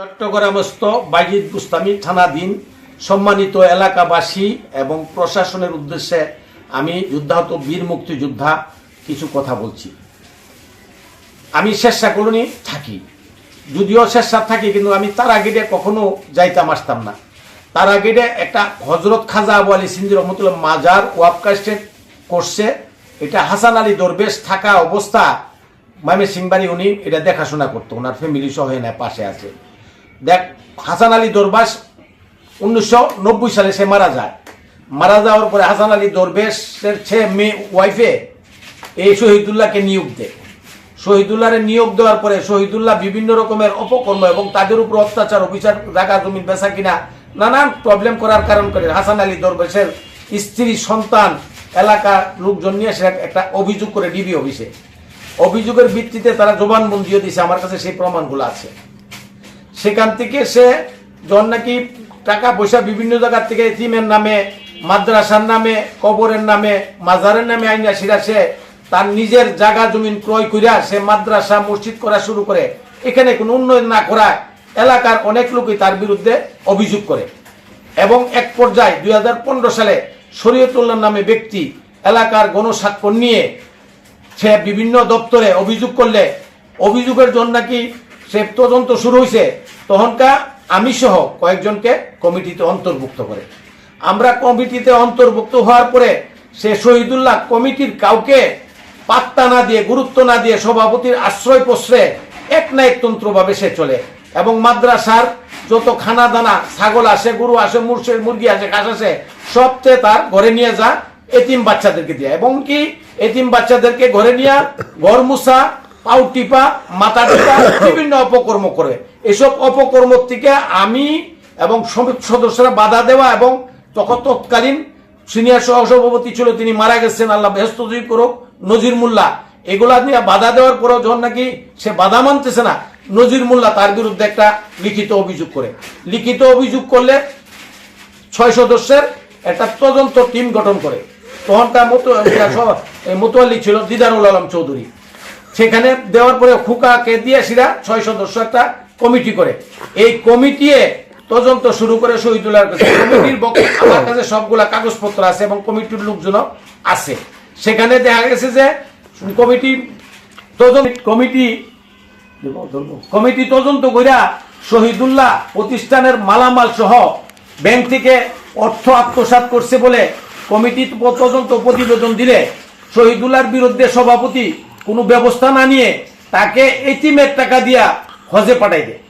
চট্টগ্রামস্থ বাইজিদ বুস্তামি থানাধীন সম্মানিত এলাকাবাসী এবং প্রশাসনের উদ্দেশ্যে আমি যুদ্ধাহত বীর মুক্তিযোদ্ধা কিছু কথা বলছি। আমি শেরশা কলোনি থাকি। যদিও শেরশা থাকি, কিন্তু আমি তারা গেটে কখনো যাইতাম আসতাম না। তারা গেটে একটা হজরত খাজা আবু আলী সিন্দি রহমতুল্লাহ মাজার ওয়াব কাস্টেড করছে এটা হাসান আলী দরবেশ থাকা অবস্থা, মামে সিংবাড়ি উনি এটা দেখাশোনা করতো। ওনার ফ্যামিলি সহ এনে পাশে আছে। দেখ, হাসান আলী দরবাস উনিশশো নব্বই সালে সে মারা যায়। মারা যাওয়ার পরে হাসান আলী দরবেশের ছেলে মেয়ে ওয়াইফে এই শহীদুল্লাহকে নিয়োগ দেয়। শহীদুল্লাহরে নিয়োগ দেওয়ার পরে শহীদুল্লাহ বিভিন্ন রকমের অপকর্ম এবং তাদের উপর অত্যাচার অভিচার জায়গা জমি বেচা কিনা নানান প্রবলেম করার কারণ করে হাসান আলী দরবেশের স্ত্রী, সন্তান, এলাকার লোকজন নিয়ে সে একটা অভিযোগ করে ডিবি অফিসে। অভিযোগের ভিত্তিতে তারা জবানবন্দিও দিয়েছে। আমার কাছে সেই প্রমাণগুলো আছে। সেখান থেকে সে যখন নাকি টাকা পয়সা বিভিন্ন জায়গার থেকে এতিমের নামে, মাদ্রাসার নামে, কবরের নামে, মাজারের নামে আইনা সিরা সে তার নিজের জায়গা জমিন ক্রয় করিয়া সে মাদ্রাসা, মসজিদ করা শুরু করে। এখানে কোনো উন্নয়ন না করা এলাকার অনেক লোকই তার বিরুদ্ধে অভিযোগ করে। এবং এক পর্যায়ে দুই হাজার পনেরো সালে শরীয়তুল্লাহ নামে ব্যক্তি এলাকার গণস্বাক্ষর নিয়ে সে বিভিন্ন দপ্তরে অভিযোগ করলে। অভিযোগের জন্য নাকি সে তদন্ত শুরু হয়েছে তখনকার আমি সহ কয়েকজনকে কমিটিতে অন্তর্ভুক্ত করে। আমরা কমিটিতে অন্তর্ভুক্ত হওয়ার পরে সে শহীদুল্লাহ কমিটির কাউকে পাত্তা না দিয়ে, গুরুত্ব না দিয়ে সভাপতির আশ্রয় প্রশ্রয়ে এক না একতন্ত্রভাবে সে চলে এবং মাদ্রাসার যত খানা দানা ছাগল আসে, গরু আসে মুরসের মুরগি আসে, ঘাস আসে, সবচেয়ে তার ঘরে নিয়ে যা এতিম বাচ্চাদেরকে দেয়। এবং কি এতিম বাচ্চাদেরকে ঘরে নিয়ে ঘর মুছা পাউ টিপা মাথা টিপা বিভিন্ন অপকর্ম করে এসব অপকর্ম থেকে আমি এবং সদস্যরা বাধা দেওয়া এবং তখন তৎকালীন সিনিয়র সহসভাপতি ছিল তিনি মারা গেছেন আল্লাহ ব্যস্ত করুক নজির মোল্লা এগুলা নিয়ে বাধা দেওয়ার পরেও যখন নাকি সে বাধা মানতেছে না নজির মোল্লা তার বিরুদ্ধে একটা লিখিত অভিযোগ করে লিখিত অভিযোগ করলে ছয় সদস্যের একটা তদন্ত টিম গঠন করে তখনকার মতো মোতোয়ালি ছিল দিদারুল আলম চৌধুরী সেখানে দেওয়ার পরে খুকাকে দিয়ে সেরা ছয় সদস্য একটা কমিটি করে। এই কমিটিয়ে তদন্ত শুরু করে শহীদুল্লাহর কাছে। কমিটির আমার কাছে সবগুলা কাগজপত্র আছে এবং কমিটির লোকজন আছে। সেখানে দেখা গেছে যে কমিটি তদন্ত কমিটি কমিটি তদন্ত কইরা শহীদুল্লাহ প্রতিষ্ঠানের মালামাল সহ ব্যাংক থেকে অর্থ আত্মসাৎ করছে বলে কমিটি তদন্ত প্রতিবেদন দিলে শহীদুল্লাহর বিরুদ্ধে সভাপতি কোনো ব্যবস্থা না নিয়ে তাকে এটিমের টাকা দিয়া হজে পাঠাই দেয়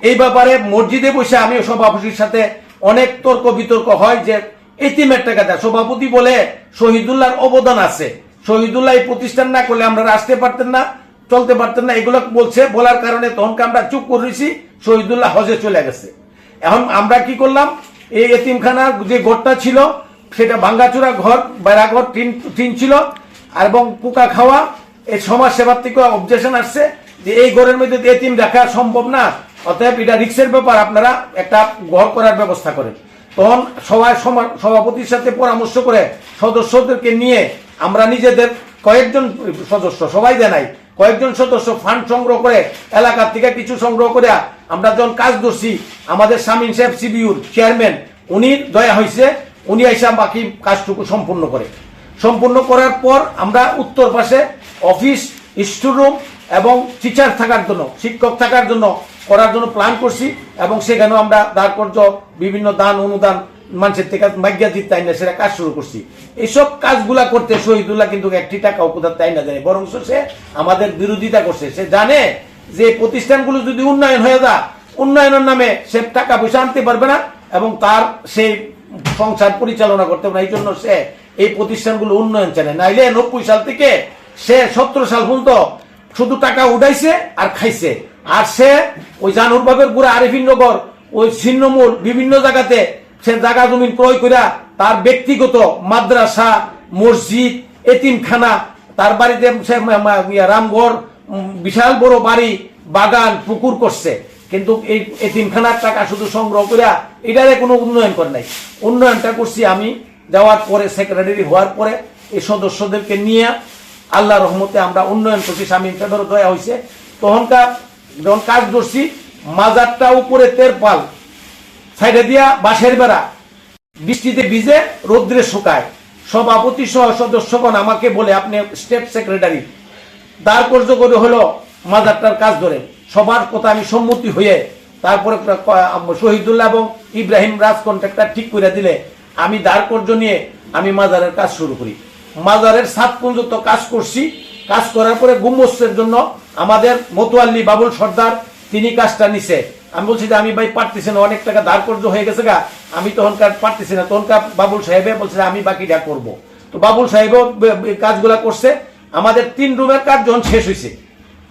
এই ব্যাপারে মসজিদে বসে আমি সভাপতির সাথে অনেক তর্ক বিতর্ক হয় যে এটিমের টাকা দেয়। সভাপতি বলে, শহীদুল্লাহর অবদান আছে। শহীদুল্লাহ এই প্রতিষ্ঠান না করলে আমরা আসতে পারতেন না, চলতে পারতেন না। এগুলো বলছে, বলার কারণে তখনকে আমরা চুপ করেছি, শহীদুল্লাহ হজে চলে গেছে। এখন আমরা কি করলাম? এই এতিমখানার যে ঘরটা ছিল, সেটা ভাঙ্গাচুরা ঘর, বেড়াঘর, টিন টিন ছিল এবং পোকা খাওয়া এই সমাজ সেবার থেকে অবজেকশন আসছে যে এই ঘরের মধ্যে এতিম রাখা সম্ভব না। অতএব এটা রিক্সের ব্যাপার আপনারা একটা ঘর করার ব্যবস্থা করেন। তখন সবাই সভাপতির সাথে পরামর্শ করে সদস্যদেরকে নিয়ে আমরা নিজেদের কয়েকজন সদস্য সবাই দেয় নাই কয়েকজন সদস্য ফান্ড সংগ্রহ করে, এলাকার থেকে কিছু সংগ্রহ করে আমরা যখন কাজ ধরছি, আমাদের শামীন সাহেব সিবিউর চেয়ারম্যান উনি দয়া হয়েছে উনি এসে বাকি কাজটুকু সম্পূর্ণ করে। সম্পূর্ণ করার পর আমরা উত্তর পাশে অফিস স্টোররুম এবং টিচার থাকার জন্য, শিক্ষক থাকার জন্য করার জন্য প্ল্যান করছি এবং সেখানেও আমরা তাৎপর্য বিভিন্ন দান, অনুদান, মানুষের থেকে মাগ্যা দিতে আইনা সেটা কাজ শুরু করছি। এইসব কাজগুলা করতে শহীদুল্লাহ কিন্তু একটি টাকা উপদার তাই না দেয় বরং সে আমাদের বিরোধিতা করছে। সে জানে যে প্রতিষ্ঠানগুলো যদি উন্নয়ন হয়ে যায়, উন্নয়নের নামে সে টাকা পয়সা আনতে পারবে না এবং তার সেই সংসার পরিচালনা করতে পারে না। এই জন্য সে এই প্রতিষ্ঠানগুলো উন্নয়ন চায়। নাইলে নব্বই সাল থেকে সে সতেরো সাল পর্যন্ত শুধু টাকা উঠাইছে আর খাইছে। আর সে ওই জানুর বাবের গুড়া আরিফিন নগর, ওই ছিন্নমূল বিভিন্ন জায়গাতে সে জায়গা জমিন ক্রয় করিয়া তার ব্যক্তিগত মাদ্রাসা, মসজিদ, এতিমখানা, তার বাড়িতে সে রামগড় বিশাল বড় বাড়ি, বাগান, পুকুর করছে। কিন্তু এই এতিমখানার টাকা শুধু সংগ্রহ করিয়া এটারে কোনো উন্নয়ন করে নাই। উন্নয়নটা করছি আমি যাওয়ার পরে সেক্রেটারি হওয়ার পরে এই সদস্যদেরকে নিয়ে আল্লাহ রহমতে আমরা উন্নয়ন করছি স্বামী ফেদর দয়া হয়েছে। তখনকার যখন কাজ ধরছি মাজারটা উপরে তেরপাল সাইডে দিয়া বাঁশের বেড়া, বৃষ্টিতে ভিজে রৌদ্রে শুকায়। সভাপতি সহ সদস্যগণ আমাকে বলে, আপনি স্টেট সেক্রেটারি। তার করে হলো মাজারটার কাজ ধরে। সবার কথা আমি সম্মতি হয়ে তারপরে শহীদুল্লাহ এবং ইব্রাহিম রাজ কন্ট্রাক্টর ঠিক করে দিলে। আমি দ্বার কর্য নিয়ে আমি মাজারের কাজ শুরু করি। মাজারের সাত পর্যন্ত কাজ করছি। কাজ করার পরে গুম্বসের জন্য আমাদের মতুয়াল্লি বাবুল সর্দার, তিনি কাজটা নিছে। আমি বলছি যে, আমি ভাই পারতেছি না, অনেক টাকা ধার কর্য হয়ে গেছে গা। আমি তখনকার পারতেছি না। তখনকার বাবুল সাহেবে বলছে আমি বাকিটা করব। তো বাবুল সাহেবও কাজগুলা করছে। আমাদের তিন রুমের কাজ যখন শেষ হয়েছে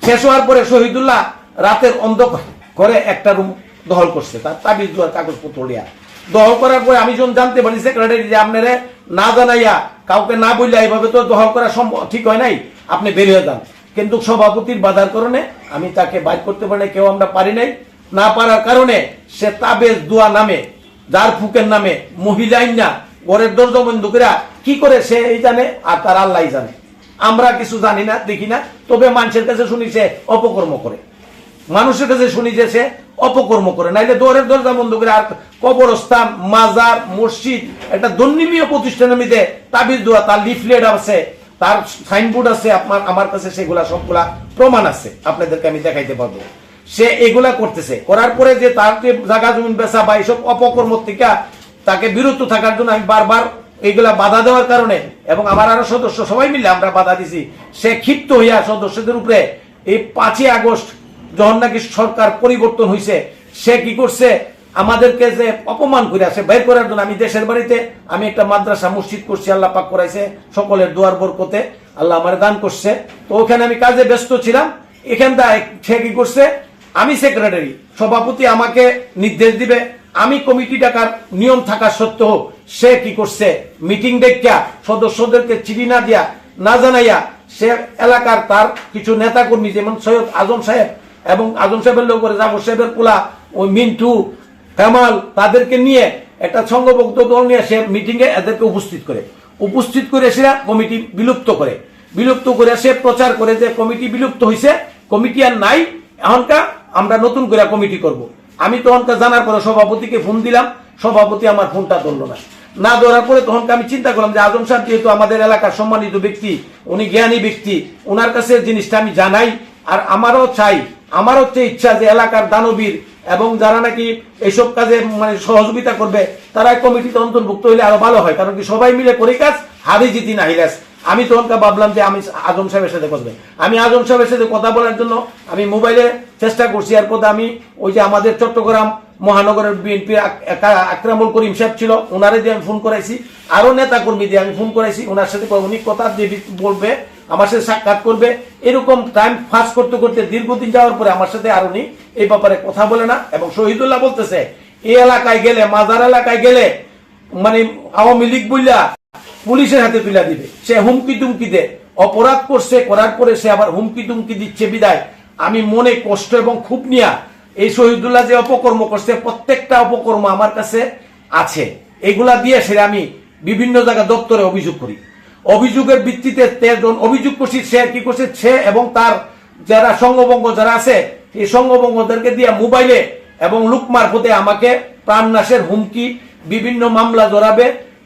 শেষ হওয়ার পরে শহীদুল্লাহ রাতের অন্ধকার করে একটা রুম দখল করছে। তার তাবিজ, দুয়ার, কাগজপত্র লিয়া। দখল করার পরে আমি যখন জানতে পারি সেক্রেটারি যে আপনারা না জানাইয়া কাউকে না বললে এইভাবে তো দখল করা সম্ভব ঠিক হয় নাই, আপনি বের হয়ে যান। কিন্তু সভাপতির বাধার কারণে আমি তাকে বাইর করতে পারি কেউ আমরা পারি নাই। না পারার কারণে সে তাবেজ দোয়া নামে, যার ফুকের নামে মহিলাই না ঘরের দরজা বন্ধ করে কি করে সে এই জানে আর তার আল্লাহ জানে। আমরা কিছু জানি না, দেখি না, তবে মানুষের কাছে শুনি সে অপকর্ম করে। মানুষের কাছে শুনি যে সে অপকর্ম করে। নাইলে দৌড়ের দরজা বন্ধ করে আর কবরস্থান, মাজার, মসজিদ, একটা দন্নিমীয় প্রতিষ্ঠানের মধ্যে তাবিজ দেওয়া, তার লিফলেট আছে, তার সাইনবোর্ড আছে, আপনার, আমার কাছে সেগুলা, সবগুলা প্রমাণ আছে। আপনাদেরকে আমি দেখাইতে পারব। সে এগুলা করতেছে। করার পরে যে তার যে জায়গা জমিন বেচা বা এইসব অপকর্ম থেকে তাকে বিরত থাকার জন্য আমি বারবার এইগুলা বাধা দেওয়ার কারণে এবং আমার আরও সদস্য সবাই মিলে আমরা বাধা দিছি। সে ক্ষিপ্ত হইয়া সদস্যদের উপরে এই পাঁচই আগস্ট যখন নাকি সরকার পরিবর্তন হয়েছে সে কি করছে? আমাদেরকে যে অপমান করে আসে বের করার জন্য আমি দেশের বাড়িতে, আমি একটা মাদ্রাসা, মসজিদ করছি, আল্লাহ পাক করাইছে সকলের দুয়ার বরকতে, আল্লাহ আমার দান করছে। তো ওখানে আমি কাজে ব্যস্ত ছিলাম এখানটা সে কি করছে? আমি সেক্রেটারি সভাপতি আমাকে নির্দেশ দিবে, আমি কমিটি ডাকার নিয়ম থাকা সত্ত্বেও সে কি করছে? মিটিং ডেকা সদস্যদেরকে চিঠি না দিয়া, না জানাইয়া, সে এলাকার তার কিছু নেতা কর্মী যেমন সৈয়দ আজম সাহেব এবং আজম সাহেবের লোক জাফর সাহেবের পোলা, ওই মিন্টু কামাল তাদেরকে নিয়ে একটা সংঘবদ্ধ দল নিয়ে সে মিটিং এ এদেরকে উপস্থিত করে। উপস্থিত করে সে কমিটি বিলুপ্ত করে। বিলুপ্ত করে সে প্রচার করে যে কমিটি বিলুপ্ত হয়েছে কমিটি আর নাই এখনকার আমরা নতুন করে কমিটি করব। আমি তখনকার জানার পরে সভাপতিকে ফোন দিলাম, সভাপতি আমার ফোনটা ধরলো না। না ধরার পরে তখনকে আমি চিন্তা করলাম যে আজম সাহেব যেহেতু আমাদের এলাকার সম্মানিত ব্যক্তি, উনি জ্ঞানী ব্যক্তি ওনার কাছে জিনিসটা আমি জানাই, আর আমারও চাই আমার হচ্ছে ইচ্ছা যে এলাকার দানবীর এবং যারা নাকি এইসব কাজে মানে সহযোগিতা করবে তারা কমিটিতে অন্তর্ভুক্ত হলে আরও ভালো হয়। কারণ কি সবাই মিলে করি কাজ, হারি জিতি না হিরাস আমি তখনকার ভাবলাম যে আমি আজম সাহেবের সাথে কথা আমি আজম সাহেবের সাথে কথা বলার জন্য আমি মোবাইলে চেষ্টা করছি। আর কথা আমি ওই যে আমাদের চট্টগ্রাম মহানগরের বিএনপি আকরামুল করিম সাহেব ছিল ওনারে দিয়ে আমি ফোন করাইছি। আরও নেতা কর্মী দিয়ে আমি ফোন করাইছি ওনার সাথে উনি কথা দিয়ে বলবে। আমার সাথে সাক্ষাৎ করবে। এরকম টাইম ফাঁস করতে করতে দীর্ঘদিন যাওয়ার পরে আমার সাথে আর উনি এই ব্যাপারে কথা বলে না এবং শহীদুল্লাহ বলতেছে, এই এলাকায় গেলে, মাজার এলাকায় গেলে মানে আওয়ামী লীগ বললা পুলিশের হাতে তুলে দিবে। সে হুমকি তুমকি দে। অপরাধ করছে, করার পরে সে আবার হুমকি তুমকি দিচ্ছে বিদায়। আমি মনে কষ্ট এবং খুব নিয়া এই শহীদুল্লাহ যে অপকর্ম করছে, প্রত্যেকটা অপকর্ম আমার কাছে আছে। এগুলা দিয়ে সে আমি বিভিন্ন জায়গা দপ্তরে অভিযোগ করি। অভিযোগের ভিত্তিতে তেজন অভিযোগ করছি, সে কি করছে? সে এবং তার যারা সঙ্গবঙ্গ যারা আছে, এই সঙ্গবঙ্গদেরকে দিয়ে মোবাইলে এবং লুক মারফতে আমাকে প্রাণনাশের হুমকি, বিভিন্ন মামলা জড়াবে,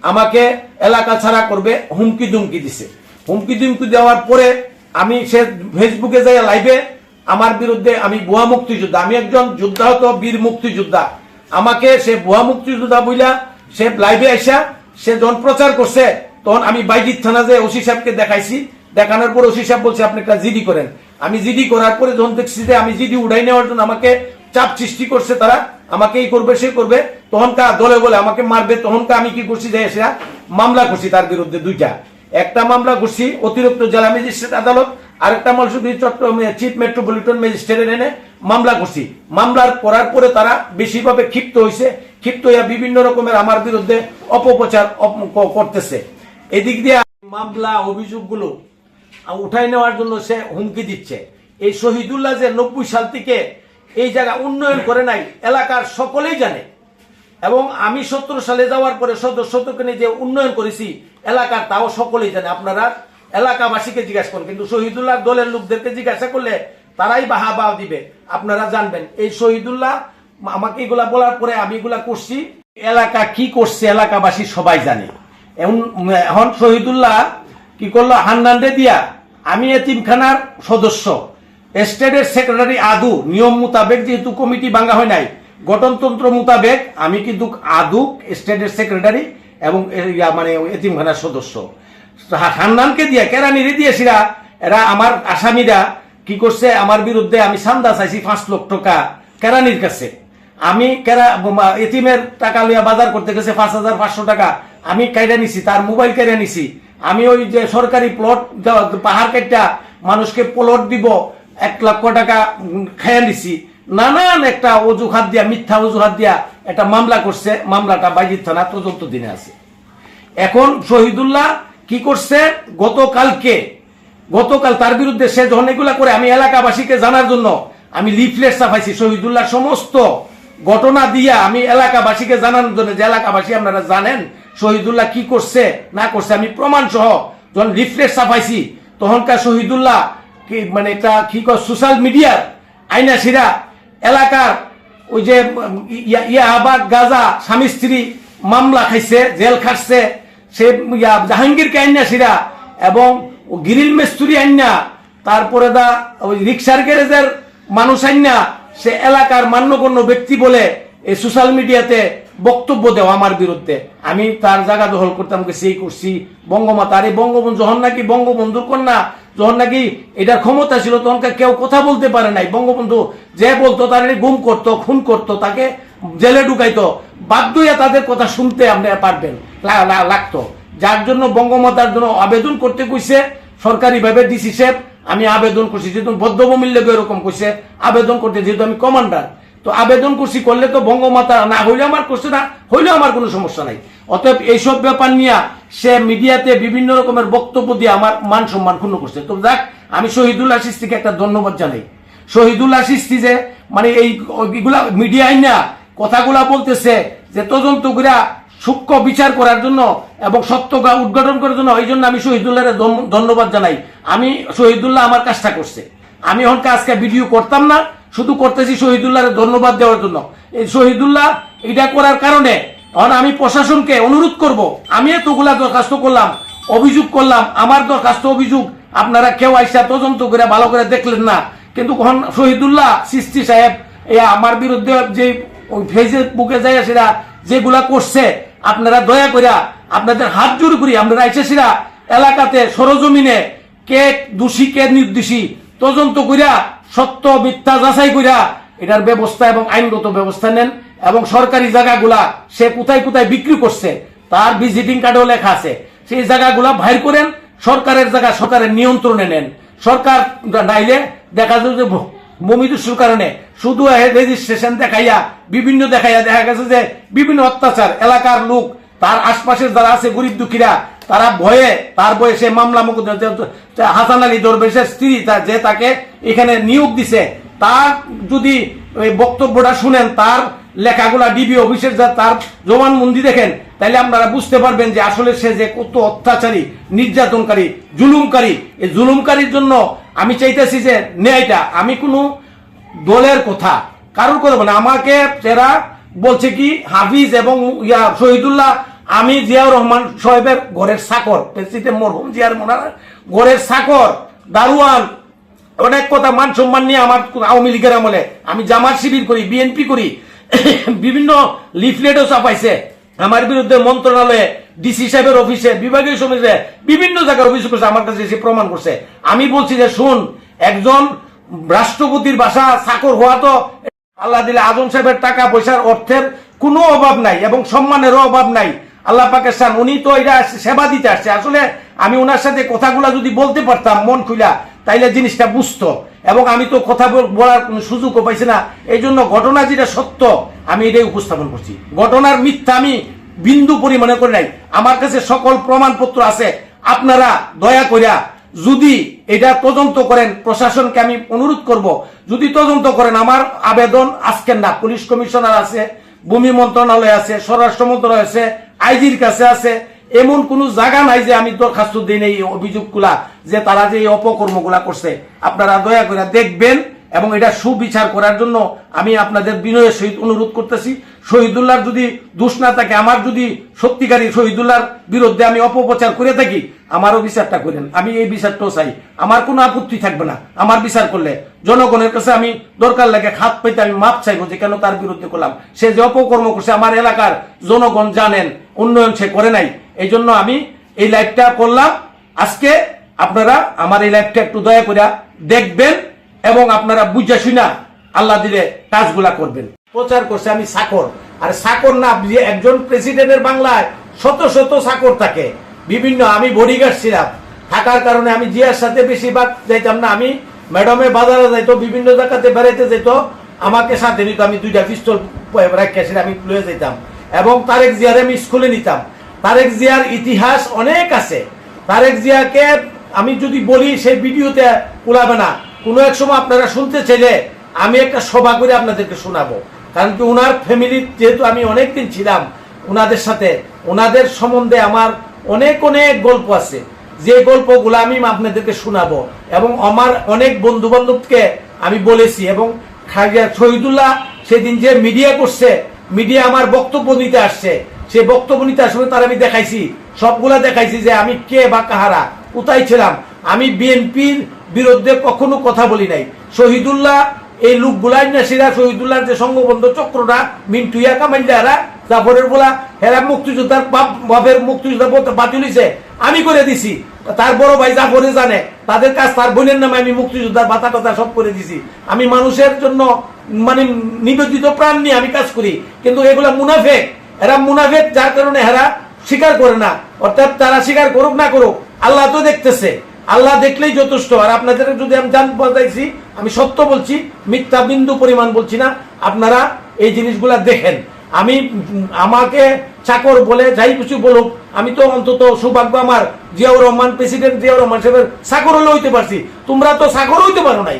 আমাকে এলাকা ছাড়া করবে হুমকি দুমকি দিছে। হুমকি দুমকি দেওয়ার পরে আমি সে ফেসবুকে যাই লাইভে আমার বিরুদ্ধে আমি ভুয়া মুক্তিযোদ্ধা, আমি একজন যোদ্ধাহত বীর মুক্তিযোদ্ধা। আমাকে সে ভুয়া মুক্তিযোদ্ধা বইলা সে লাইভে আসা সে যখন প্রচার করছে তখন আমি বাইজিৎ থানা যে ওসি সাহেবকে দেখাইছি, দেখানোর পর ওসি সাহেব বলছে, আপনি একটা জিডি করেন। আমি জিডি করার পরে যখন দেখছি যে আমি জিডি উঠাই নেওয়ার জন্য আমাকে চাপ সৃষ্টি করছে তারা, আমাকে এই করবে, সে করবে তখনকা দলে বলে আমাকে মারবে তখনকা আমি কি করছি, যে এসে মামলা করছি তার বিরুদ্ধে দুইটা। একটা মামলা করছি, অতিরিক্ত জেলা ম্যাজিস্ট্রেট আদালত, আরেকটা মামলা শুধু চট্টগ্রাম চিফ মেট্রোপলিটন ম্যাজিস্ট্রেটের এনে মামলা করছি। মামলার করার পরে তারা বেশিভাবে ক্ষিপ্ত হয়েছে ক্ষিপ্ত হইয়া বিভিন্ন রকমের আমার বিরুদ্ধে অপপ্রচার করতেছে। এদিক দিয়ে মামলা, অভিযোগগুলো উঠাই নেওয়ার জন্য সে হুমকি দিচ্ছে। এই শহীদুল্লাহ যে নব্বই সাল থেকে এই জায়গা উন্নয়ন করে নাই, এলাকার সকলেই জানে। এবং আমি সত্তর সালে যাওয়ার পরে সদস্যকে নিয়ে যে উন্নয়ন করেছি, এলাকার তাও সকলেই জানে। আপনারা এলাকাবাসীকে জিজ্ঞাসা করুন, কিন্তু শহীদুল্লাহ দলের লোকদেরকে জিজ্ঞাসা করলে তারাই বাহা বাহ দিবে। আপনারা জানবেন, এই শহীদুল্লাহ, আমাকে এগুলা বলার পরে আমি এগুলা করছি। এলাকা কি করছে, এলাকাবাসী সবাই জানে। এখন এখন শহীদুল্লাহ কি করল? হান্নান্ডে দিয়া। আমি এতিমখানার সদস্য। স্টেটের সেক্রেটারি আদু, নিয়ম মোতাবেক যেহেতু কমিটি ভাঙ্গা হয় নাই, গঠনতন্ত্র মোতাবেক আমি কিন্তু আদু, স্টেটের সেক্রেটারি এবং মানে এতিমখানার সদস্য। হান্নানকে দিয়ে, কেরানিরে দিয়েছিরা এরা আমার আসামিরা কি করছে? আমার বিরুদ্ধে আমি সান্দা চাইছি পাঁচ লক্ষ টাকা কেরানির কাছে। আমি কেরা, এতিমের টাকা লইয়া বাজার করতে গেছে পাঁচ হাজার পাঁচশো টাকা। আমি কাইরা নিছি, তার মোবাইল কেড়ে নিছি। আমি ওই যে সরকারি প্লট পাহাড় কেটটা মানুষকে প্লট দিব, এক লক্ষ টাকা খাইয়া নিছি। নানান একটা অজুহাত দিয়া, মিথ্যা অজুহাত দিয়া একটা মামলা করছে, মামলাটা বাইজিৎ থানা তদন্ত দিনে আছে। এখন শহীদুল্লাহ কি করছে? গতকালকে, গতকাল তার বিরুদ্ধে সে যখন এগুলা করে, আমি এলাকাবাসীকে জানার জন্য আমি লিফলেট ছাপাইছি শহীদুল্লাহ সমস্ত ঘটনা দিয়া আমি এলাকাবাসীকে জানানোর জন্য, যে এলাকাবাসী আপনারা জানেন শহীদুল্লাহ কি করছে না করছে আমি প্রমাণ সহ যখন লিফলেট ছাপাইছি তখনকার শহীদুল্লাহ কি মানে এটা কি কয় সোশ্যাল মিডিয়ার আইনাসিরা এলাকার ওই যে উম, ইয়া- ইয়াবাদ গাজা স্বামী স্ত্রী মামলা খাইছে জেল খাটছে সে ইয়া জাহাঙ্গীর কাইন্যাসিরা এবং গিরিল মেস্তুরি আইনা তারপরে দা ওই রিক্সার গ্যারেজের মানুষ আইনা সে এলাকার মান্যগণ্য ব্যক্তি বলে এই সোশ্যাল মিডিয়াতে বক্তব্য দেওয়া আমার বিরুদ্ধে। আমি তার জায়গা দখল করতাম সেই করছি। বঙ্গমাতা, আরে বঙ্গবন্ধু, যখন নাকি বঙ্গবন্ধুর কন্যা, যখন নাকি এটার ক্ষমতা ছিল, তখন কেউ কথা বলতে পারে নাই। বঙ্গবন্ধু যে বলতো, তার গুম করতো, খুন করতো, তাকে জেলে ঢুকাইতো। বাধ্য তাদের কথা শুনতে আপনারা পারবেন লাগতো। যার জন্য বঙ্গমাতার জন্য আবেদন করতে কইছে, সরকারি ভাবে ডিসি সাহেব আমি আবেদন করছি, যেহেতু বদ্ধমূল্য এরকম কইছে, আবেদন করতে যেহেতু আমি কমান্ডার তো আবেদন করছি, করলে তো বঙ্গমাতা না হইলে আমার করছে না, হইলেও আমার কোনো সমস্যা নাই। অতএব এইসব ব্যাপার নিয়ে সে মিডিয়াতে বিভিন্ন রকমের বক্তব্য দিয়ে আমার মান সম্মান ক্ষুণ্ণ করছে। তো দেখ আমি শহীদুল্লাহ সিস্তিকে একটা ধন্যবাদ জানাই। শহীদুল্লাহ সিস্তি যে মানে এই এগুলা মিডিয়ায় না, কথাগুলা বলতেছে যে তদন্তগুলা সূক্ষ্ম বিচার করার জন্য এবং সত্যগা উদ্ঘাটন করার জন্য, এই জন্য আমি শহীদুল্লাহ ধন্যবাদ জানাই। আমি শহীদুল্লাহ আমার কাজটা করছে। আমি হনকে আজকে ভিডিও করতাম না শুধু করতেছি শহীদুল্লাহ ধন্যবাদ দেওয়ার জন্য। এই শহীদুল্লাহ এটা করার কারণে এখন আমি প্রশাসনকে অনুরোধ করব, আমি এতগুলা দরখাস্ত করলাম, অভিযোগ করলাম, আমার দরখাস্ত অভিযোগ আপনারা কেউ আইসা তদন্ত করে ভালো করে দেখলেন না। কিন্তু কখন শহীদুল্লাহ সিস্তি সাহেব এই আমার বিরুদ্ধে যে ফেসবুকে যাই সেরা যেগুলা করছে, আপনারা দয়া করিয়া আপনাদের হাত জোর করি আপনারা আইসেছিরা এলাকাতে সরজমিনে কে দোষী, কে নির্দোষী তদন্ত করিয়া সত্য মিথ্যা যাচাই করিয়া এটার ব্যবস্থা এবং আইনগত ব্যবস্থা নেন এবং সরকারি জায়গাগুলা সে কোথায় কোথায় বিক্রি করছে, তার ভিজিটিং কার্ডেও লেখা আছে। সেই জায়গাগুলা বাইর করেন, সরকারের জায়গা সরকারের নিয়ন্ত্রণে নেন। সরকার নাইলে দেখা যায় যে ভূমি কারণে শুধু রেজিস্ট্রেশন দেখাইয়া, বিভিন্ন দেখাইয়া দেখা গেছে যে বিভিন্ন অত্যাচার, এলাকার লোক, তার আশপাশের যারা আছে গরিব দুঃখীরা তারা ভয়ে, তার বয়ে সে মামলা মোকদ্দমা হাসান আলী দরবেশের স্ত্রী যে তাকে এখানে নিয়োগ দিছে, তার যদি ওই বক্তব্যটা শুনেন, তার লেখাগুলা ডিবি অফিসের যা, তার জবানবন্দি দেখেন তাহলে আপনারা বুঝতে পারবেন যে আসলে সে যে কত অত্যাচারী, নির্যাতনকারী, জুলুমকারী। এই জুলুমকারীর জন্য আমি চাইতেছি যে ন্যায়টা, আমি কোনো দলের কথা, কারোর কথা মানে আমাকে যারা বলছে কি, হাফিজ এবং ইয়া শহীদুল্লাহ আমি জিয়াউর রহমান সাহেবের ঘরের সাকর প্রেসিডেন্ট মরহুম জিয়ার মোনার ঘরের সাকর দারুয়ান, অনেক কথা মান সম্মান নিয়ে আমার আওয়ামী লীগের আমলে। আমি জামাত শিবির করি, বিএনপি করি, বিভিন্ন লিফলেটও ছাপাইছে। আমার বিরুদ্ধে মন্ত্রণালয়ে, ডিসি সাহেবের অফিসে, বিভাগীয় সমিতিতে, বিভিন্ন জায়গায় অভিযোগ করছে আমার কাছে এসে প্রমাণ করছে। আমি বলছি যে, শুন, একজন রাষ্ট্রপতির বাসা চাকর হওয়া তো আল্লাহ দিলে আজম সাহেবের টাকা পয়সার অর্থের কোনো অভাব নাই এবং সম্মানেরও অভাব নাই। আল্লাহ পাকিস্তান উনি তো এটা সেবা দিতে আসছে। আসলে আমি ওনার সাথে কথাগুলা যদি বলতে পারতাম মন খুলা তাইলে জিনিসটা বুঝতো। এবং আমি তো কথা বলার কোনো সুযোগও পাইছি না। এই জন্য ঘটনা যেটা সত্য, আমি এটাই উপস্থাপন করছি। ঘটনার মিথ্যা আমি বিন্দু পরিমাণে করে নাই। আমার কাছে সকল প্রমাণপত্র আছে। আপনারা দয়া করিয়া যদি এটা তদন্ত করেন, প্রশাসনকে আমি অনুরোধ করব, যদি তদন্ত করেন, আমার আবেদন আজকের না, পুলিশ কমিশনার আছে, ভূমি মন্ত্রণালয় আছে, স্বরাষ্ট্র মন্ত্রণালয় আছে আইজির কাছে আছে, এমন কোন জায়গা নাই যে আমি দরখাস্ত দিই এই অভিযোগগুলা, যে তারা যে এই অপকর্মগুলা করছে। আপনারা দয়া করে দেখবেন এবং এটা সুবিচার করার জন্য আমি আপনাদের বিনয়ের সহিত অনুরোধ করতেছি। শহীদুল্লাহর যদি দোষ না থাকে, আমার যদি সত্যিকারী শহীদুল্লাহর বিরুদ্ধে আমি অপপ্রচার করে থাকি, আমারও বিচারটা করেন। আমি এই বিচারটাও চাই। আমার কোনো আপত্তি থাকবে না। আমার বিচার করলে জনগণের কাছে আমি দরকার লাগে খাত পেতে আমি মাপ চাইব যে কেন তার বিরুদ্ধে করলাম। সে যে অপকর্ম করছে, আমার এলাকার জনগণ জানেন, উন্নয়ন সে করে নাই। এই জন্য আমি এই লাইভটা করলাম। আজকে আপনারা আমার এই লাইভটা একটু দয়া করে দেখবেন। এবং আপনারা বুঝা শুনা আল্লাহ দিলে কাজগুলা করবেন। প্রচার করছে, আমি সাকর। আর সাকর না একজন প্রেসিডেন্টের বাংলায় শত শত সাকর থাকে। বিভিন্ন, আমি বডিগার্ড ছিলাম। থাকার কারণে আমি জিয়ার সাথে বেশিরভাগ যাইতাম না। আমি ম্যাডামে বাজারে যাইতো, বিভিন্ন জায়গাতে বেড়াইতে যেত আমাকে সাথে নিত, আমি দুইটা পিস্তল রাখিয়াছিল আমি লয়ে যেতাম এবং তারেক জিয়ার আমি স্কুলে নিতাম। তারেক জিয়ার ইতিহাস অনেক আছে। তারেক জিয়াকে আমি যদি বলি সেই ভিডিওতে কুলাবে না। কোনো এক সময় আপনারা শুনতে চাইলে আমি একটা সভা করে আপনাদেরকে শোনাবো। কারণ কি ওনার ফ্যামিলি যেহেতু আমি অনেকদিন ছিলাম ওনাদের সাথে ওনাদের সম্বন্ধে আমার অনেক অনেক গল্প আছে। যে গল্পগুলো আমি আপনাদেরকে শোনাবো এবং আমার অনেক বন্ধু বান্ধবকে আমি বলেছি এবং খাজা শহীদুল্লাহ সেদিন যে মিডিয়া করছে, মিডিয়া আমার বক্তব্য নিতে আসছে, সে বক্তব্য নিতে আসলে তার আমি দেখাইছি, সবগুলা দেখাইছি যে আমি কে বা কাহারা, কোথায় ছিলাম। আমি বিএনপির বিরুদ্ধে কখনো কথা বলি নাই। শহীদুল্লাহ, এই লোকগুলাই নাসিরা শহীদুল্লাহর যে সংঘবন্ধ চক্রটা মিন্টুইয়া কামাইলারা জাফরের বলা, হেরা মুক্তিযোদ্ধার বাপ- বাপের মুক্তিযোদ্ধা বলতে বাতিল হইছে। আমি করে দিছি। তার বড় ভাই জাফরে জানে। তাদের কাজ তার বোনের নামে আমি মুক্তিযোদ্ধার বাতা কথা সব করে দিছি। আমি মানুষের জন্য মানে নিবেদিত প্রাণ নিয়ে আমি কাজ করি। কিন্তু এগুলা মুনাফেক। এরা মুনাফেক যার কারণে এরা স্বীকার করে না। অর্থাৎ তারা স্বীকার করুক না করুক, আল্লাহ তো দেখতেছে। আল্লাহ দেখলেই যথেষ্ট। আর আপনাদের যদি আমি জান বলতেছি আমি সত্য বলছি, মিথ্যা বিন্দু পরিমাণ বলছি না। আপনারা এই জিনিসগুলা দেখেন। আমি, আমাকে চাকর বলে যাই কিছু বলুক, আমি তো অন্তত সৌভাগ্য আমার জিয়াউর রহমান, প্রেসিডেন্ট জিয়াউর রহমান সাহেবের চাকর হলে হইতে পারছি। তোমরা তো চাকর হইতে পারো নাই।